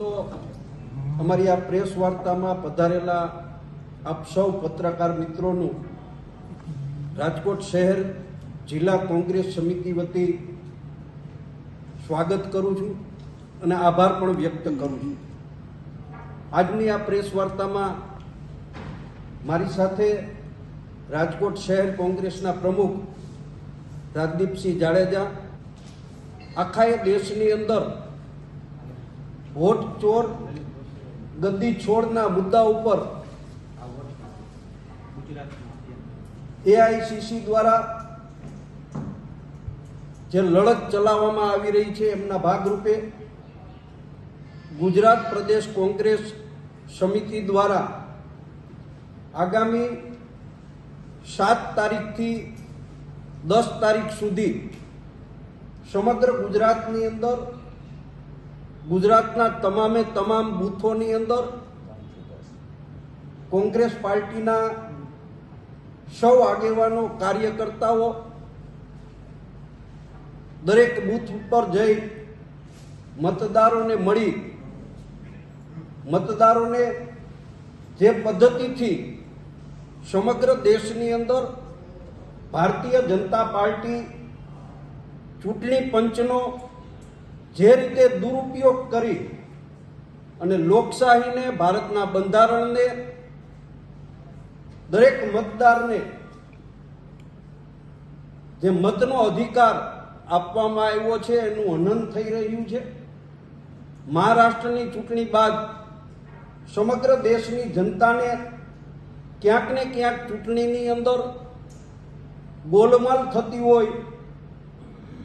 તો અમારી આ પ્રેસ વાર્તામાં પધારેલા આપ સૌ પત્રકાર મિત્રોનું રાજકોટ શહેર જિલ્લા કોંગ્રેસ સમિતિ વતી સ્વાગત કરું છું અને આભાર પણ વ્યક્ત કરું છું. આજની આ પ્રેસ વાર્તામાં મારી સાથે રાજકોટ શહેર કોંગ્રેસના પ્રમુખ રાજદીપસિંહ જાડેજા. આખા એ દેશની અંદર વોટ ચોર ગદ્દી છોડના મુદ્દા ઉપર એઆઈસીસી દ્વારા જે લડત ચલાવવામાં આવી રહી છે એમના ભાગરૂપે ગુજરાત પ્રદેશ કોંગ્રેસ સમિતિ દ્વારા આગામી સાત તારીખથી દસ તારીખ સુધી સમગ્ર ગુજરાતની અંદર ગુજરાતના તમામે તમામ બૂથોની અંદર કોંગ્રેસ પાર્ટીના સૌ આગેવાનો, કાર્યકર્તાઓ દરેક બૂથ ઉપર જઈ મતદારોને મળી. મતદારોને જે પદ્ધતિથી સમગ્ર દેશની અંદર ભારતીય જનતા પાર્ટી ચૂંટણી પંચનો જે રીતે દુરુપયોગ કરી અને લોકશાહીને, ભારતના બંધારણને, દરેક મતદારને જે મતનો અધિકાર આપવામાં આવ્યો છે, એનું હનન થઈ રહ્યું છે. મહારાષ્ટ્રની ચૂંટણી બાદ સમગ્ર દેશની જનતાને ક્યાંક ને ક્યાંક ચૂંટણીની અંદર ગોલમાલ થતી હોય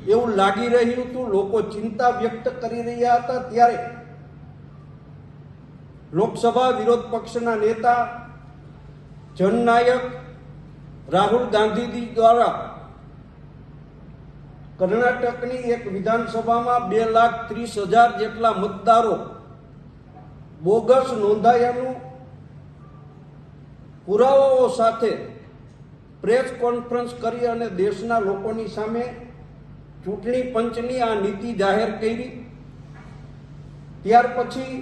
એવું લાગી રહ્યું હતું, લોકો ચિંતા વ્યક્ત કરી રહ્યા હતા ત્યારે લોકસભા વિરોધ પક્ષના નેતા, જનનાયક રાહુલ ગાંધીજી દ્વારા કર્ણાટકની એક વિધાનસભામાં બે લાખ ત્રીસ હજાર જેટલા મતદારો બોગસ નોંધાયાનું પુરાવાઓ સાથે પ્રેસ કોન્ફરન્સ કરી અને દેશના લોકોની સામે ચૂંટણી પંચની આ નીતિ જાહેર કરી. ત્યાર પછી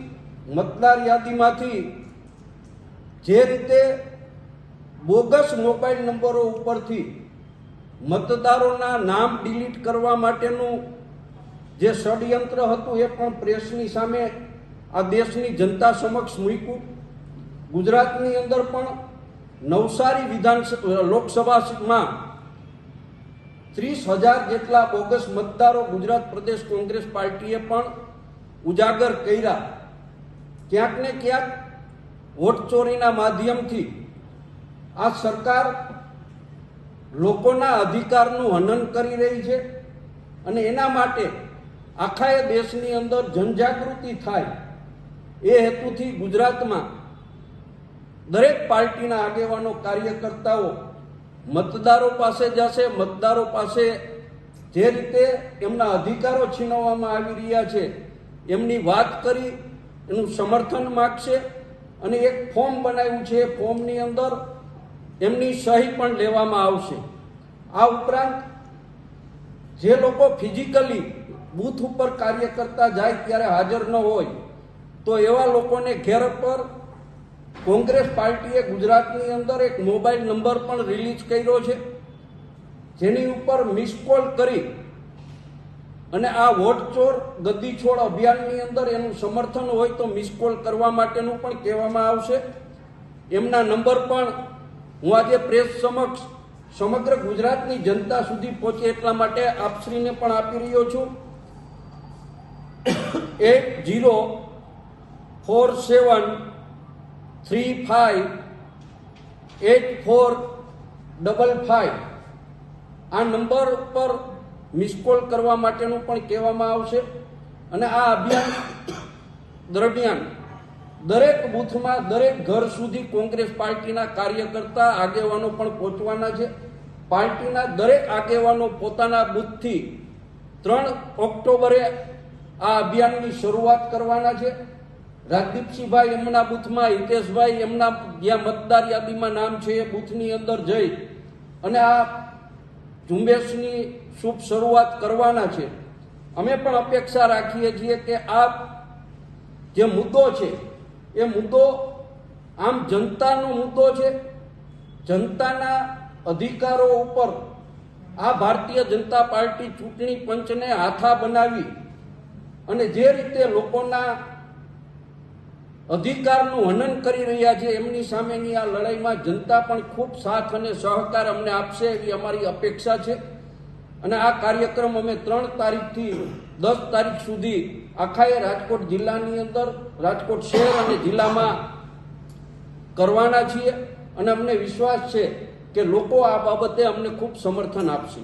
મતદાર યાદીમાંથી જે રીતે બોગસ મોબાઈલ નંબરો ઉપરથી મતદારોના નામ ડિલીટ કરવા માટેનું જે ષડયંત્ર હતું એ પણ પ્રેસની સામે આ દેશની જનતા સમક્ષ મૂક્યું. ગુજરાતની અંદર પણ નવસારી વિધાનસભા લોકસભામાં ત્રીસ હજાર જેટલા બોગસ મતદારો ગુજરાત પ્રદેશ કોંગ્રેસ પાર્ટીએ પણ ઉજાગર કર્યા. ક્યાંક ને ક્યાંક વોટ ચોરીના માધ્યમથી આ સરકાર લોકોના અધિકારનું હનન કરી રહી છે અને એના માટે આખા એ દેશની અંદર જનજાગૃતિ થાય એ હેતુથી ગુજરાતમાં દરેક પાર્ટીના આગેવાનો, કાર્યકર્તાઓ મતદારો પાસે જશે, મતદારો પાસે જે રીતે એમના અધિકારો છીનવવામાં આવી રહ્યા છે, એમની વાત કરી, એનું સમર્થન માગશે અને એક ફોર્મ બનાવ્યું છે, એ ફોર્મની અંદર એમની સહી પણ લેવામાં આવશે. આ ઉપરાંત જે લોકો ફિઝિકલી બૂથ ઉપર કાર્ય કરતા જાય, ત્યારે હાજર ન હોય, તો એવા લોકોને ઘેર પર કોંગ્રેસ પાર્ટીએ ગુજરાતની અંદર એક મોબાઈલ નંબર પણ રિલીઝ કર્યો છે, જેની ઉપર મિસ કોલ કરી અને આ વોટ ચોર ગદ્દી છોડ અભિયાનની અંદર એનું સમર્થન હોય તો મિસ કોલ કરવા માટેનું પણ કહેવામાં આવશે. એમના નંબર પણ હું આજે પ્રેસ સમક્ષ સમગ્ર ગુજરાતની જનતા સુધી પહોંચે એટલા માટે આપશ્રીને પણ આપી રહ્યો છું. Eight zero four seven three five eight four double five આ નંબર પર મિસ કોલ કરવા માટેનું પણ કહેવામાં આવશે. અને આ અભિયાન દરમિયાન દરેક બૂથમાં દરેક ઘર સુધી કોંગ્રેસ પાર્ટીના કાર્યકર્તા આગેવાનો પણ પહોંચવાના છે. પાર્ટીના દરેક આગેવાનો પોતાના બૂથથી ત્રણ ઓક્ટોબરે આ અભિયાનની શરૂઆત કરવાના છે. રાજદીપસિંહભાઈ એમના બૂથમાં, હિતેશભાઈ એમના જ્યાં મતદાર યાદીમાં નામ છે એ બૂથની અંદર જઈ અને આ ઝુંબેશની શુભ શરૂઆત કરવાના છે. અમે પણ અપેક્ષા રાખીએ છીએ કે આ જે મુદ્દો છે, એ મુદ્દો આમ જનતાનો મુદ્દો છે. જનતાના અધિકારો ઉપર આ ભારતીય જનતા પાર્ટી ચૂંટણી પંચને હાથા બનાવી અને જે રીતે લોકોના અધિકારનું હનન કરી રહ્યા છે. એમની સામેની આ લડાઈમાં જનતા પણ ખૂબ સાથ અને સહકાર અમને આપશે એવી અમારી અપેક્ષા છે. અને આ કાર્યક્રમ અમે ત્રણ તારીખથી દસ તારીખ સુધી આખાએ રાજકોટ જિલ્લાની અંદર, રાજકોટ શહેર અને જિલ્લામાં કરવાના છીએ. અને અમને વિશ્વાસ છે કે લોકો આ બાબતે અમને ખૂબ સમર્થન આપશે.